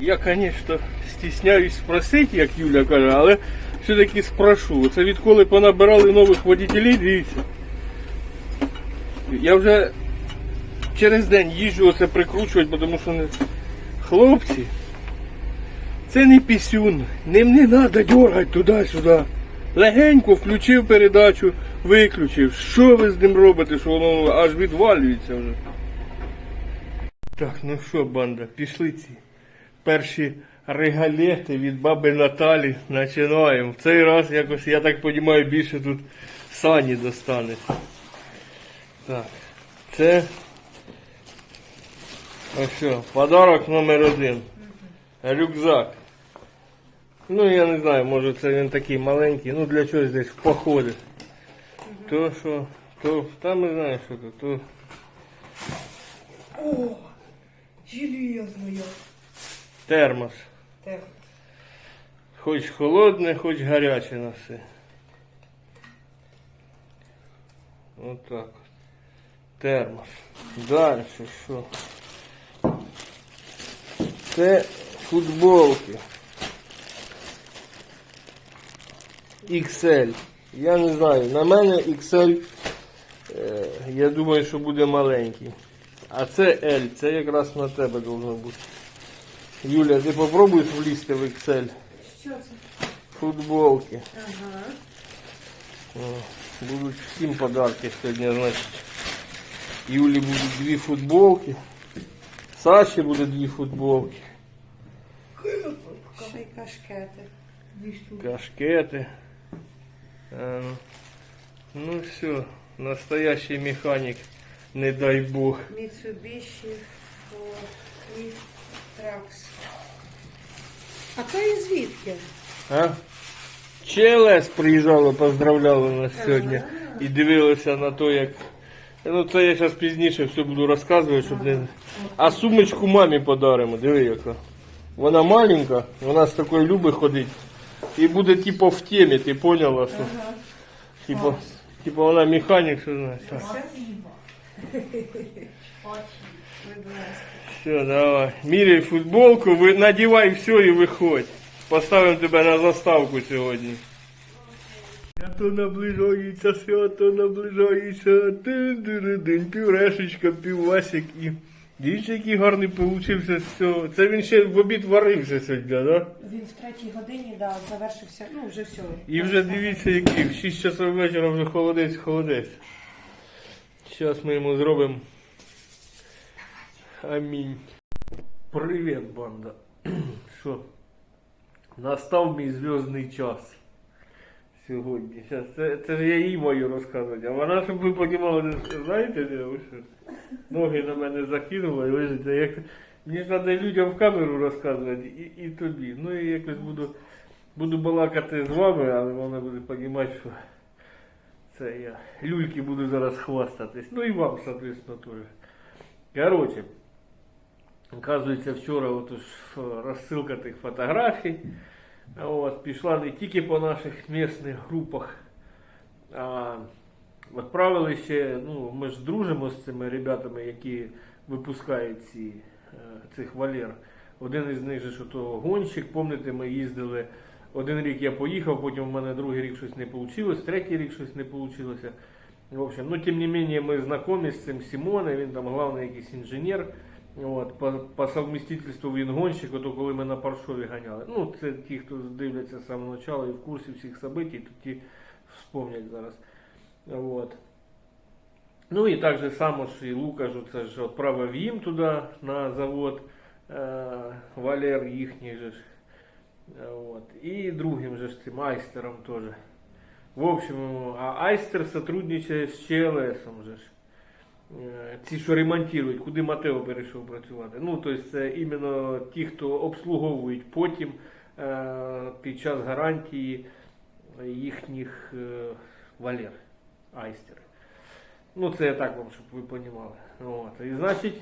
Я, звісно, стісняюсь спросити, як Юля каже, але все-таки спрошу. Це відколи понабирали нових водителів, дивіться. Я вже через день їжджу оце прикручувати, тому що не... хлопці, це не пісюн, ним не треба дергати туди-сюди. Легенько включив передачу, виключив. Що ви з ним робите, що воно аж відвалюється вже. Так, ну що, банда, пішли ці перші регалети від баби Наталі починаємо. В цей раз якось, я так розумію, більше тут сані достанеться. Так, це ось що, подарок номер один. Рюкзак. Ну, я не знаю, може це він такий маленький, ну для чогось десь в походи. То що, то там не знаю, що то, то О, железная. Термос. Так, Хоч холодне, хоч гаряче носи. Отак от. Термос. Далі що? Це футболки. XL. Я не знаю, на мене XL, е, я думаю, що буде маленький. А це L, це якраз на тебе должно бути. Юля, ти попробуєш влізти в що це? Футболки. Ага. О, Будуть всім подарки сьогодні, значить. Юлі будуть дві футболки. Саші буде дві футболки. Ще й кашкети. Дві штуки. Кашкети. А, ну. ну все, настоящий механік, не дай Бог. Mitsubishi Trucks. А то і звідки? А? ЧЛС приїжджало, поздравляло нас сьогодні. І дивилися на те, як. Ну це я зараз пізніше все буду розказувати, щоб не. А сумочку мамі подаримо, диви яка. Вона маленька, вона з такою любить ходить. І буде типу в темі, ти поняла, що? Типу, типу вона механік, що знаєш. Так. Ласка. Все, давай. Міряй футболку, надівай все і виходь. Поставимо тебе на заставку сьогодні. Свято наближається, свято наближається. Піврешечка, піввасик і. Дивіться, який гарний получився з цього. Це він ще в обід варився сьогодні, так? Да? Він в третій годині да, завершився, ну вже все. І вже дивіться, який. В 6 часов вечора вже холодець, холодець. Зараз ми йому зробимо. Амінь. Привіт, банда. Що? Настав мій зв'язний час. Сьогодні. Щас, це, це ж я їй маю розказувати. А вона, щоб ви розуміли, знаєте, що? Ноги на мене закинула і лежите. Як... Мені треба людям в камеру розказувати і, і тобі. Ну і якось буду, буду балакати з вами, але вона буде розуміти, що це я. Люльки буду зараз хвастатись. Ну і вам, соответственно, теж. Короче, оказується, вчора от уж розсилка тих фотографій. От, пішла не тільки по наших місних групах, а відправили ще, ну, ми ж дружимо з цими ребятами, які випускають ці, е, цих валер. Один із них же то гонщик, пам'ятаєте, ми їздили. Один рік я поїхав, потім у мене другий рік щось не вийшло, третій рік щось не вийшло. В общем, ну тем не менее мы знакомы з цим Симоном, він там главний якийсь інженер. От, по, по совмістительству він гонщик, ото коли ми на Паршові ганяли. Ну, це ті, хто дивляться з самого початку і в курсі всіх событий, то ті вспомнять зараз. От. Ну і так же само ж і Лукаш, це ж відправив їм туди на завод е, Валер їхній же ж. От. І другим же ж цим Айстером теж. В общем, а Айстер сотрудничає з ЧЛСом же ж. Е, Ці, що ремонтують, куди Матео перейшов працювати. Ну, тобто це іменно ті, хто обслуговують потім е, під час гарантії їхніх е, валер, айстери. Ну, це я так вам, щоб ви розуміли. От. І значить,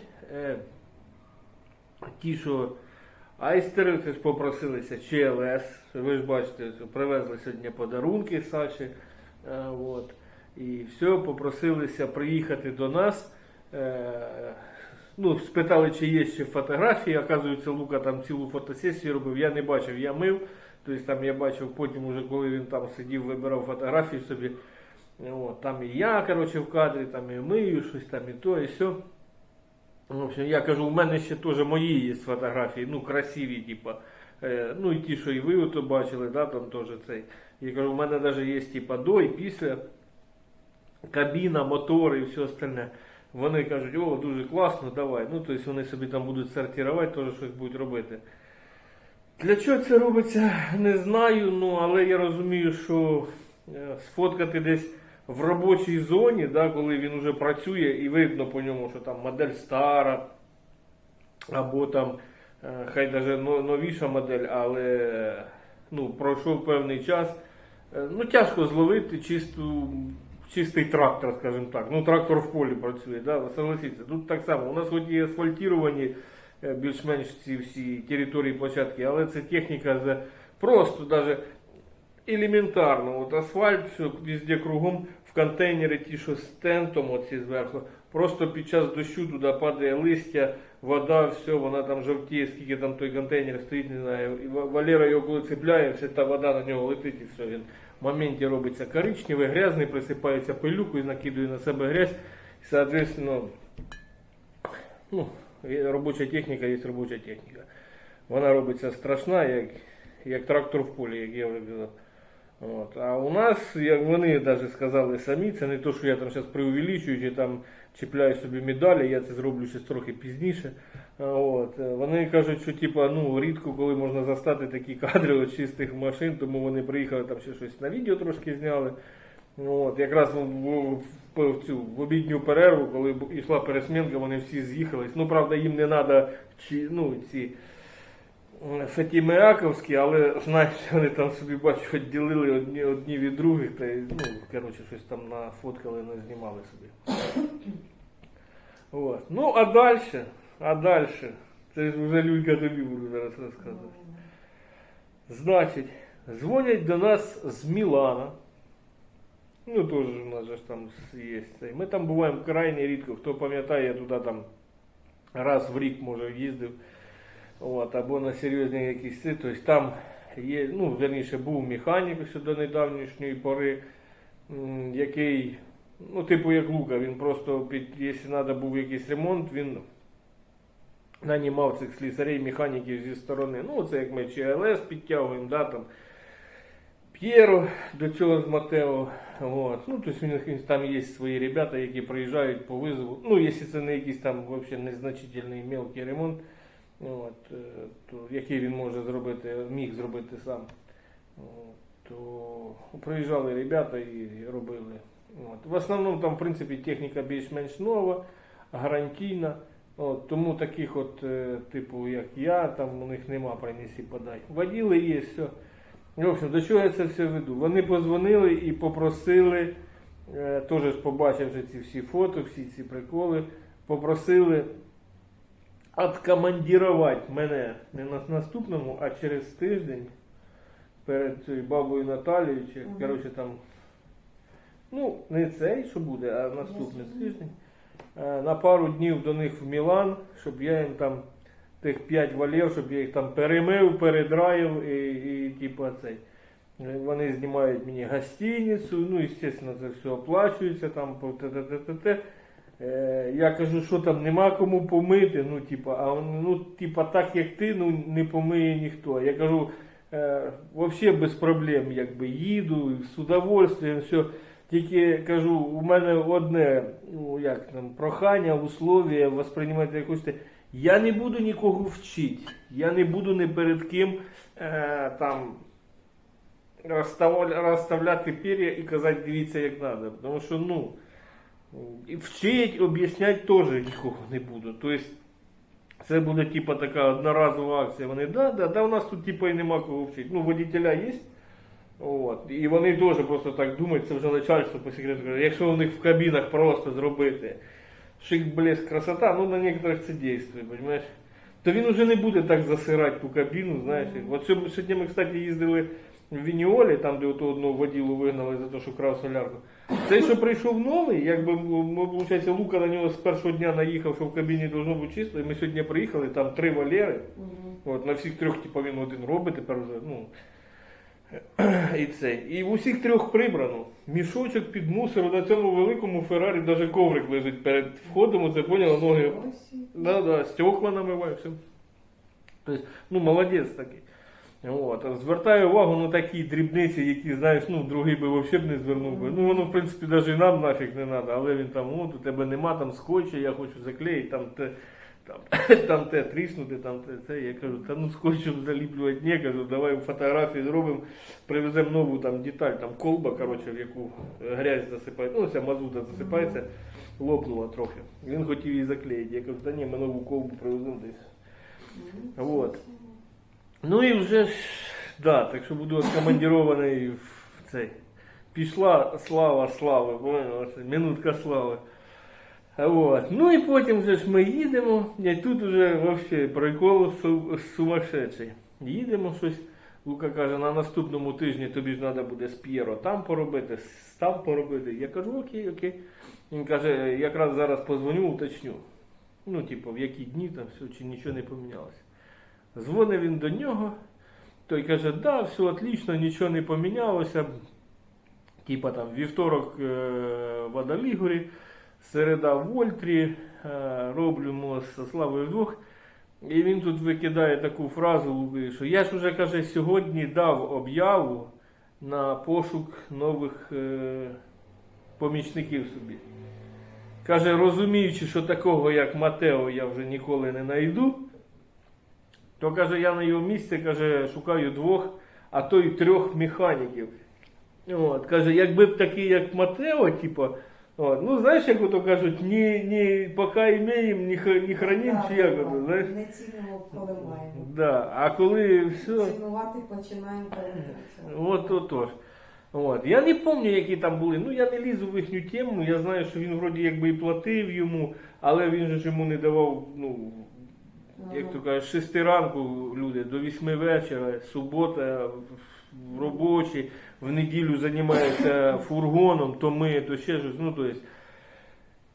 ті, що айстери, це ж попросилися ЧЛС. Ви ж бачите, привезли сьогодні подарунки Саші. От. І все, попросилися приїхати до нас. Е, ну, спитали, чи є ще фотографії. Оказується, Лука там цілу фотосесію робив. Я не бачив, я мив. Тобто там я бачив потім, уже, коли він там сидів, вибирав фотографії собі. От, там і я, коротше, в кадрі, там і мию, щось там і то, і все. В общем, я кажу, у мене ще теж мої є фотографії, ну, красиві, типа. Е, ну і ті, що і ви ото бачили, да, там теж цей. Я кажу, у мене навіть є типа до і після кабіна, мотори і все остальне. Вони кажуть, о, дуже класно, давай. Ну, тобто вони собі там будуть сортувати, теж щось будуть робити. Для чого це робиться, не знаю, ну, але я розумію, що е, сфоткати десь в робочій зоні, да, коли він вже працює і видно по ньому, що там модель стара, або там е, хай навіть новіша модель, але ну, пройшов певний час. Е, Ну, тяжко зловити чисту, чистий трактор, скажімо так. Ну, трактор в полі працює, да? согласіться. Тут так само. У нас хоч і асфальтіровані е, більш-менш ці всі території площадки, але це техніка за просто даже елементарно. От асфальт, все везде кругом в контейнери, ті, що з тентом, оці зверху. Просто під час дощу туди падає листя, вода, все, вона там жовтіє, скільки там той контейнер стоїть, не знаю. І Валера його коли цепляє, вся та вода на нього летить і все. Він в моменті робиться коричневий, грязний, присипається пилюкою, накидує на себе грязь. І, соответственно, ну, робоча техніка є робоча техніка. Вона робиться страшна, як, як трактор в полі, як я вже казав. От. А у нас, як вони навіть сказали самі, це не то, що я там зараз преувеличую, чи там чіпляю собі медалі, я це зроблю ще трохи пізніше. От. е, Вони кажуть, що типа, ну, рідко коли можна застати такі кадри от чистих машин, тому вони приїхали там ще щось на відео трошки зняли. От, якраз в, в, цю в обідню перерву, коли йшла пересмінка, вони всі з'їхались. Ну, правда, їм не треба ну, ці м, Фатімеаковські, але знаєте, вони там собі бачу, відділили одні, одні від других, та ну, коротше, щось там нафоткали, назнімали собі. От. Ну, а далі, а далі, це вже Люлька тобі буду зараз розказувати. Значить, дзвонять до нас з Мілана. Ну, теж у нас же там є. Ми там буваємо крайне рідко. Хто пам'ятає, я туди там раз в рік, може, їздив. От, або на серйозні якісь. Тобто там є, ну, верніше, був механік ще до недавнішньої пори, який, ну, типу як Лука, він просто, під, якщо треба був якийсь ремонт, він нанімав цих слісарей, механіків зі сторони. Ну, це як ми ЧЛС підтягуємо, да, там, П'єро до цього з Матео. От. Ну, тобто він, він- там є свої ребята, які приїжджають по визову. Ну, якщо це не якийсь там взагалі незначительний мелкий ремонт, от, е, то, який він може зробити, міг зробити сам. От, то приїжджали ребята і робили. От. В основному там, в принципі, техніка більш-менш нова, гарантійна. От, тому таких от, е, типу, як я, там у них нема принесі подай. Воділи є, все. В общем, до чого я це все веду? Вони позвонили і попросили, е, теж побачивши ці всі фото, всі ці приколи, попросили откомандірувати мене не на наступному, а через тиждень перед цією бабою Наталією, чи, коротше, там, ну, не цей, що буде, а наступний тиждень. Е, На пару днів до них в Мілан, щоб я їм там тих 5 валів, щоб я їх там перемив, передраїв і, і типу цей. Е, Вони знімають мені гостиницю, ну, звісно, це все оплачується там. Е, Я кажу, що там нема кому помити, ну, типа, а вони, ну, типа, так як ти, ну не помиє ніхто. Я кажу, е, взагалі без проблем, якби їду з удовольствием, все. Тільки кажу, у мене одне, ну як там, прохання, условия, восприймати якусь. те- Я не буду нікого вчити. Я не буду ні перед ким е, там розставляти пір'я і казати, дивіться, як треба. Тому що, ну, вчить, об'ясняти теж нікого не буду. Тобто, це буде типа така одноразова акція. Вони, да, да, да, у нас тут типа і нема кого вчити. Ну, водителя є. От. І вони теж просто так думають, це вже начальство по секрету каже, якщо у них в кабінах просто зробити шик, блеск, красота, ну на некоторых це дійствує, понимаєш? то він уже не буде так засирати ту кабіну, знаєш. От сьогодні, сьогодні ми, кстати, їздили в Вініолі, там, де ото одного воділу вигнали за те, що крав солярку. Цей, що прийшов новий, якби ми, виходить, Лука на нього з першого дня наїхав, що в кабіні должно бути чисто, і ми сьогодні приїхали, там три валери. От, на всіх трьох, типу, він один робить, тепер вже, ну. І це. І в усіх трьох прибрано. Мішочок під мусор, на цьому великому Феррарі навіть коврик лежить перед входом, це поняла, ноги. Да, да, стекла намиваю, все. Тобто, ну, молодець такий. От. Звертаю увагу на такі дрібниці, які, знаєш, ну, другий би взагалі б не звернув би. Ну, воно, в принципі, навіть і нам нафіг не треба, але він там, от, у тебе нема там скотча, я хочу заклеїти, там те, там, там те тріснути, там те, це. Я кажу, та ну скотчем заліплювати не, кажу, давай фотографії зробимо, привеземо нову там деталь, там колба, коротше, в яку грязь засипає, ну, ця мазута засипається, лопнула трохи. Він хотів її заклеїти. Я кажу, та ні, ми нову колбу привеземо десь. Вот. Ну і вже ж, да, так що буду откомандірований в цей. Пішла слава слави, минутка слави. Вот. Ну і потім вже ж ми їдемо, і тут вже вообще прикол су- сумасшедший. Їдемо щось. Лука каже, на наступному тижні тобі ж треба буде з П'єро там поробити, там поробити. Я кажу, окей, окей. Він каже, якраз зараз позвоню, уточню. Ну, типу, в які дні там все, чи нічого не помінялося. Дзвонить він до нього, той каже, да, все отлично, нічого не помінялося. Типа там вівторок е, в Адалігорі, середа в Вольтрі, е, роблю мост зі Славою вдвох. І він тут викидає таку фразу, що я ж уже каже, сьогодні дав об'яву на пошук нових е, помічників собі. Каже, розуміючи, що такого, як Матео, я вже ніколи не знайду, то каже, я на його місці каже, шукаю двох, а то й трьох механіків. От, каже, якби б такий, як Матео, типу, от, ну знаєш, як ото кажуть, ні, ні, поки імеємо, ні, х- ні хранім, чи як ото, знаєш? Не цінимо, коли маємо. Да. А коли все. Цінувати починаємо, коли працюємо. От отож. От. Я не пам'ятаю, які там були. Ну я не лізу в їхню тему. Я знаю, що він вроді якби і платив йому, але він же ж йому не давав, ну, як то кажуть, з 6 ранку люди до 8 вечора, субота робочі, в неділю займається фургоном, то ми, то ще щось. Ну, то есть,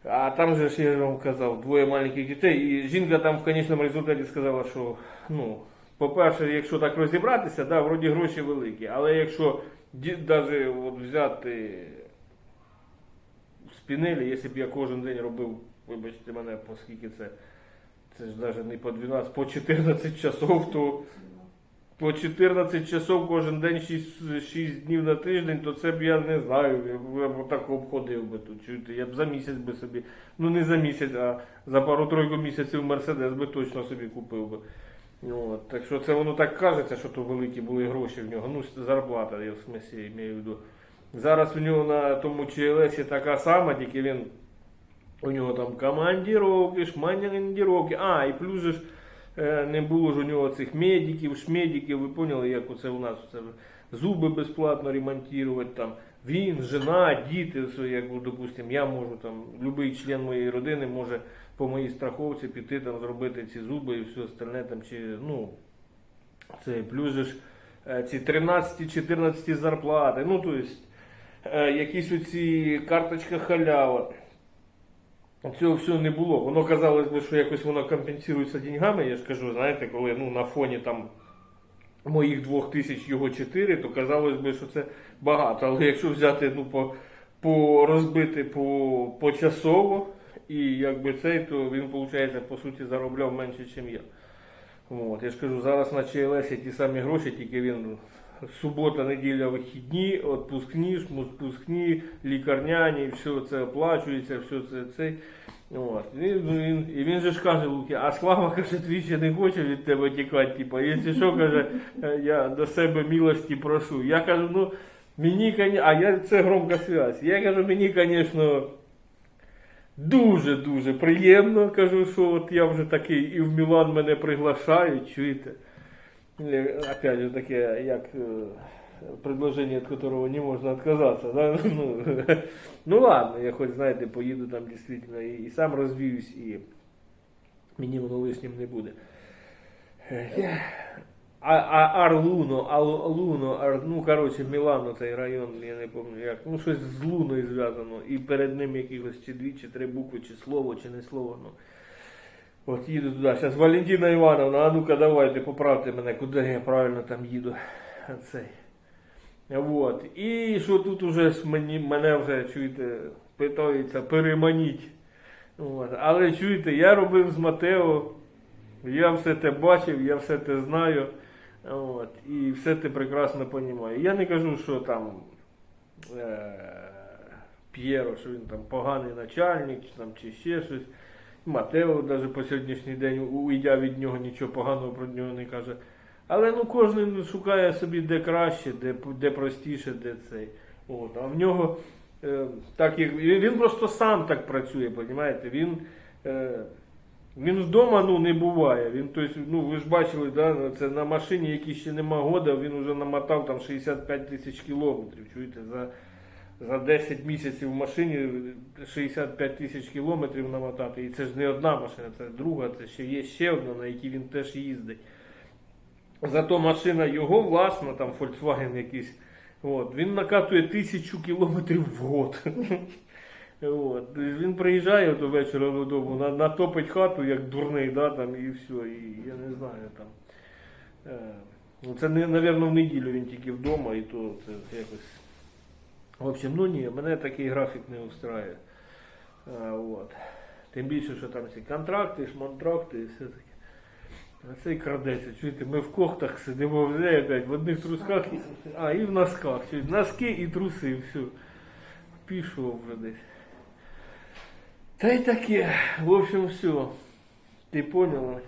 а там же я вам казав, двоє маленьких дітей. І жінка там в конечному результаті сказала, що ну, по-перше, якщо так розібратися, да, вроді гроші великі. Але якщо навіть взяти в спінелі, якщо б я кожен день робив, вибачте мене, по скільки це, це ж навіть не по 12, по 14 часов, то по 14 часов кожен день 6, 6 днів на тиждень, то це б я не знаю, я б так обходив би тут. Чуєте, я б за місяць би собі, ну не за місяць, а за пару-тройку місяців Мерседес би точно собі купив би. От, так що це воно так кажеться, що то великі були гроші в нього. Ну, зарплата, я в смислі маю в виду. Зараз у нього на тому ЧЛСі така сама, тільки він у нього там командіровки, шмандіровки. А, і плюс же ж не було ж у нього цих медиків, шмедиків, ви поняли, як оце у нас це зуби безплатно ремонтувати там. Він, жена, діти, як, допустим, я можу там, будь-який член моєї родини може по моїй страховці піти там зробити ці зуби і все остальне там чи ну це плюс ж е, ці 13-14 зарплати. Ну, то есть, е, якісь оці карточка халява. Цього всього не було. Воно казалось би, що якось воно компенсується деньгами. Я ж кажу, знаєте, коли ну, на фоні там моїх двох тисяч його чотири, то казалось би, що це багато. Але якщо взяти ну, по, по розбити по, почасово, і якби цей, то він, виходить, по суті, заробляв менше, ніж я. От, я ж кажу, зараз на ЧЛС ті самі гроші, тільки він субота, неділя, вихідні, відпускні, шмутпускні, лікарняні, все це оплачується, все це цей. От. І, він, і він же ж каже, Луки, а Слава каже, ще не хоче від тебе тікати. Типу, якщо що, каже, «е, я до себе милості прошу. Я кажу, ну мені, а я це громка связь. Я кажу, мені, звісно. Дуже-дуже приємно, кажу, що от я вже такий і в Мілан мене приглашають, чуєте. Е, Опять же таке, як е, предложение, від которого не можна відказатися. Да? Ну, ну ладно, я хоч знаєте, поїду там дійсно і, і сам розвіюсь, і мені воно лишнім не буде. Е, А, а Арлуно, Ал- Луно, Ар, ну коротше, Мілано цей район, я не пам'ятаю як. Ну щось з Луною зв'язано. І перед ним якихось чи дві, чи три букви, чи слово, чи не слово. Ну. От їду туди. Зараз Валентина Івановна, а ну-ка давайте поправте мене, куди я правильно там їду. Цей. Вот. І що тут уже мені, мене вже, чуєте, питаються переманіть. От. Але чуєте, я робив з Матео, я все те бачив, я все те знаю. От. І все те прекрасно розумію. Я не кажу, що там е- П'єро, що він там поганий начальник, чи, там, чи ще щось. Матео навіть по сьогоднішній день, уйдя від нього, нічого поганого про нього не каже. Але ну кожен шукає собі де краще, де, де простіше, де цей. От. А в нього е, так як він, просто сам так працює, розумієте? Він, е, він вдома ну, не буває. Він, тобто, ну, ви ж бачили, да, це на машині, якій ще нема года, він вже намотав там 65 тисяч кілометрів. Чуєте, за, за 10 місяців в машині 65 тисяч кілометрів намотати. І це ж не одна машина, це друга, це ще є ще одна, на якій він теж їздить. Зато машина його власна, там Volkswagen якийсь, от, він накатує тисячу кілометрів в год. От. Він приїжджає до вечора додому, натопить хату, як дурний, да, там, і все. І я не знаю там. Е, ну, це, напевно, в неділю він тільки вдома, і то це якось. В общем, ну ні, мене такий графік не устраює. От. Тим більше, що там ці контракти, шмонтракти і все таке. А цей крадеться, чуєте, ми в кохтах сидимо вже опять, в одних трусках, і- а і в носках. Чуєте, носки і труси, і все. Пішов вже десь. Та й таке, в общем, все. Ти поняла?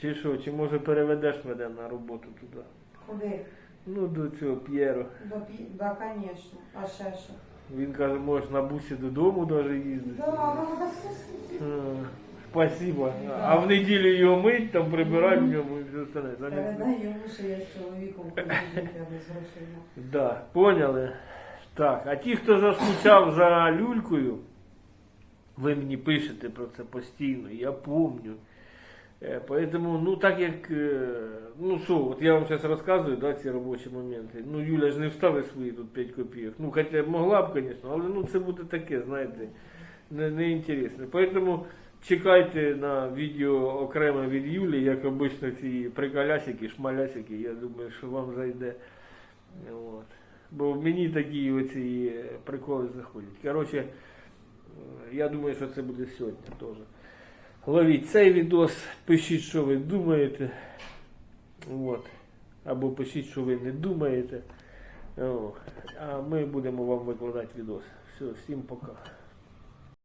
Чи що, чи може переведеш мене на роботу туди? Куди? Ну, до цього П'єро. До пі... Да, звісно. А ще що? Він каже, можеш на бусі додому навіть їздити. Да, А, Спасибо. А в неділю його мить, там прибирати в ньому і все. Замість- Передай йому, що я з чоловіком хочу жити, а не з грошима. Да, поняли. Так, а ті, хто заскучав за люлькою, ви мені пишете про це постійно, я помню. Е, Поэтому, ну так як, е, ну що, от я вам зараз розказую, да, ці робочі моменти. Ну, Юля ж не вставить свої тут 5 копійок. Ну, хоча могла б, звісно, але ну це буде таке, знаєте, не, не інтересно. Поэтому чекайте на відео окремо від Юлі, як обично ці приколясики, шмалясики, я думаю, що вам зайде. От. Бо мені такі оці приколи заходять. Коротше, я думаю, що це буде сьогодні теж. Ловіть цей відос, пишіть, що ви думаєте. От. Або пишіть, що ви не думаєте. О. А ми будемо вам викладати відос. Все, всім пока.